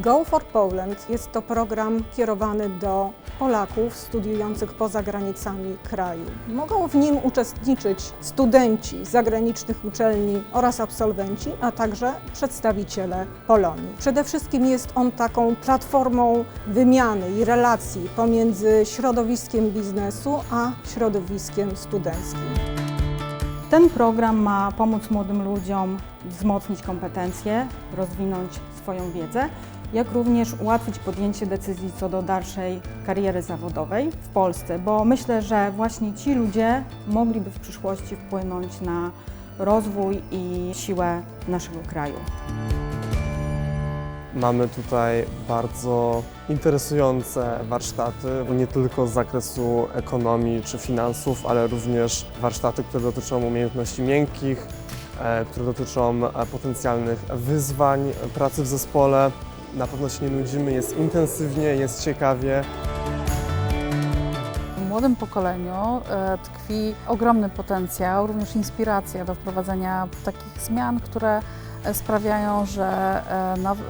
Go for Poland jest to program kierowany do Polaków studiujących poza granicami kraju. Mogą w nim uczestniczyć studenci zagranicznych uczelni oraz absolwenci, a także przedstawiciele Polonii. Przede wszystkim jest on taką platformą wymiany i relacji pomiędzy środowiskiem biznesu a środowiskiem studenckim. Ten program ma pomóc młodym ludziom wzmocnić kompetencje, rozwinąć swoją wiedzę, jak również ułatwić podjęcie decyzji co do dalszej kariery zawodowej w Polsce, bo myślę, że właśnie ci ludzie mogliby w przyszłości wpłynąć na rozwój i siłę naszego kraju. Mamy tutaj bardzo interesujące warsztaty, nie tylko z zakresu ekonomii czy finansów, ale również warsztaty, które dotyczą umiejętności miękkich, e, które dotyczą e, potencjalnych wyzwań pracy w zespole. Na pewno się nie nudzimy, jest intensywnie, jest ciekawie. W młodym pokoleniu e, tkwi ogromny potencjał, również inspiracja do wprowadzenia takich zmian, które e, sprawiają, że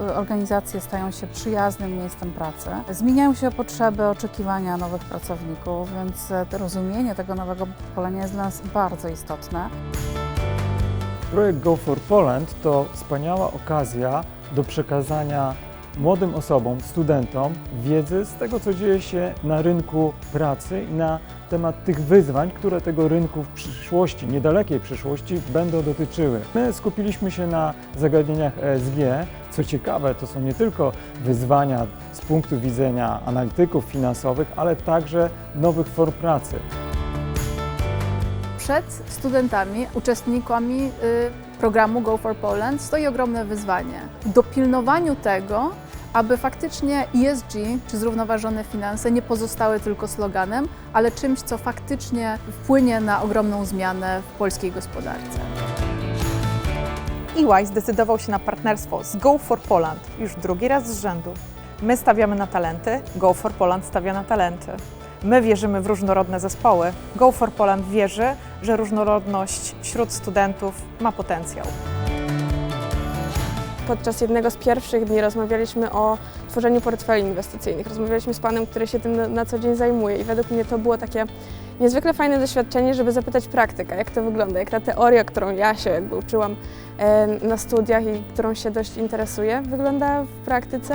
e, organizacje stają się przyjaznym miejscem pracy. Zmieniają się potrzeby, oczekiwania nowych pracowników, więc rozumienie tego nowego pokolenia jest dla nas bardzo istotne. Projekt Go for Poland to wspaniała okazja do przekazania młodym osobom, studentom wiedzy z tego, co dzieje się na rynku pracy i na temat tych wyzwań, które tego rynku w przyszłości, niedalekiej przyszłości będą dotyczyły. My skupiliśmy się na zagadnieniach ESG. Co ciekawe, to są nie tylko wyzwania z punktu widzenia analityków finansowych, ale także nowych form pracy. Przed studentami, uczestnikami y, programu Go for Poland stoi ogromne wyzwanie. Dopilnowaniu tego, aby faktycznie ESG, czy zrównoważone finanse, nie pozostały tylko sloganem, ale czymś, co faktycznie wpłynie na ogromną zmianę w polskiej gospodarce. EY zdecydował się na partnerstwo z Go for Poland już drugi raz z rzędu. My stawiamy na talenty, Go for Poland stawia na talenty. My wierzymy w różnorodne zespoły. Go for Poland wierzy, że różnorodność wśród studentów ma potencjał. Podczas jednego z pierwszych dni rozmawialiśmy o tworzeniu portfeli inwestycyjnych. Rozmawialiśmy z panem, który się tym na, co dzień zajmuje i według mnie to było takie niezwykle fajne doświadczenie, żeby zapytać praktyka, jak to wygląda, jak ta teoria, którą ja się jakby uczyłam e, na studiach i którą się dość interesuję, wygląda w praktyce.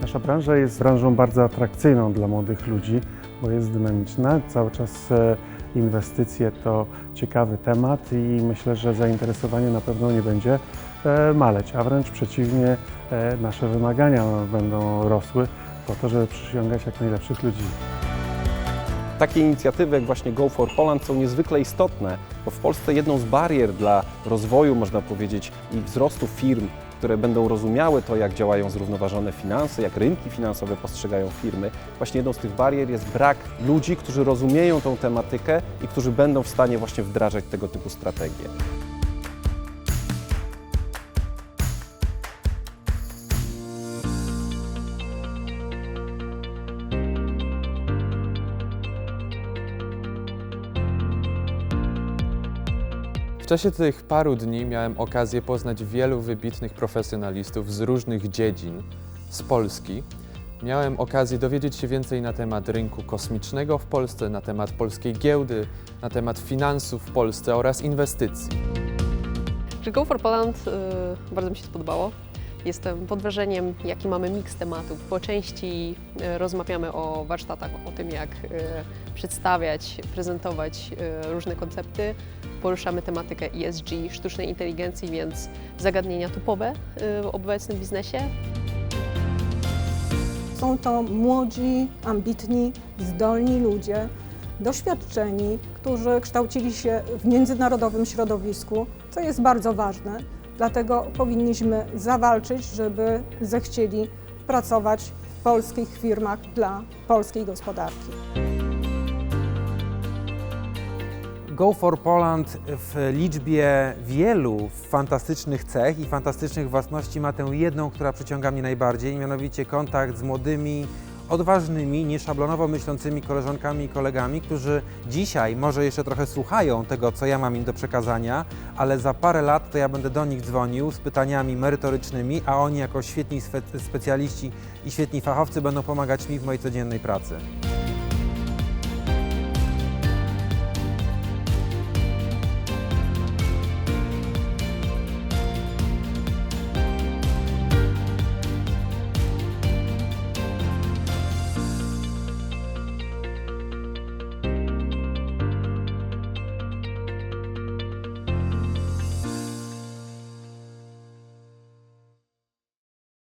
Nasza branża jest branżą bardzo atrakcyjną dla młodych ludzi, bo jest dynamiczna. Cały czas e, inwestycje to ciekawy temat i myślę, że zainteresowanie na pewno nie będzie e, maleć, a wręcz przeciwnie, e, nasze wymagania będą rosły po to, żeby przyciągać jak najlepszych ludzi. Takie inicjatywy jak właśnie Go for Poland są niezwykle istotne, bo w Polsce jedną z barier dla rozwoju, można powiedzieć, i wzrostu firm, które będą rozumiały to, jak działają zrównoważone finanse, jak rynki finansowe postrzegają firmy, właśnie jedną z tych barier jest brak ludzi, którzy rozumieją tą tematykę i którzy będą w stanie właśnie wdrażać tego typu strategie. W czasie tych paru dni miałem okazję poznać wielu wybitnych profesjonalistów z różnych dziedzin z Polski. Miałem okazję dowiedzieć się więcej na temat rynku kosmicznego w Polsce, na temat polskiej giełdy, na temat finansów w Polsce oraz inwestycji. Go for Poland y, bardzo mi się spodobało. Jestem pod wrażeniem, jaki mamy miks tematów. Po części rozmawiamy o warsztatach, o tym, jak y, przedstawiać, prezentować y, różne koncepty. Poruszamy tematykę ESG, sztucznej inteligencji, więc zagadnienia topowe w obecnym biznesie. Są to młodzi, ambitni, zdolni ludzie, doświadczeni, którzy kształcili się w międzynarodowym środowisku, co jest bardzo ważne. Dlatego powinniśmy zawalczyć, żeby zechcieli pracować polskich firmach dla polskiej gospodarki. Go for Poland w liczbie wielu fantastycznych cech i fantastycznych własności ma tę jedną, która przyciąga mnie najbardziej, mianowicie kontakt z młodymi, odważnymi, nieszablonowo myślącymi koleżankami i kolegami, którzy dzisiaj może jeszcze trochę słuchają tego, co ja mam im do przekazania, ale za parę lat to ja będę do nich dzwonił z pytaniami merytorycznymi, a oni jako świetni spe- specjaliści i świetni fachowcy będą pomagać mi w mojej codziennej pracy.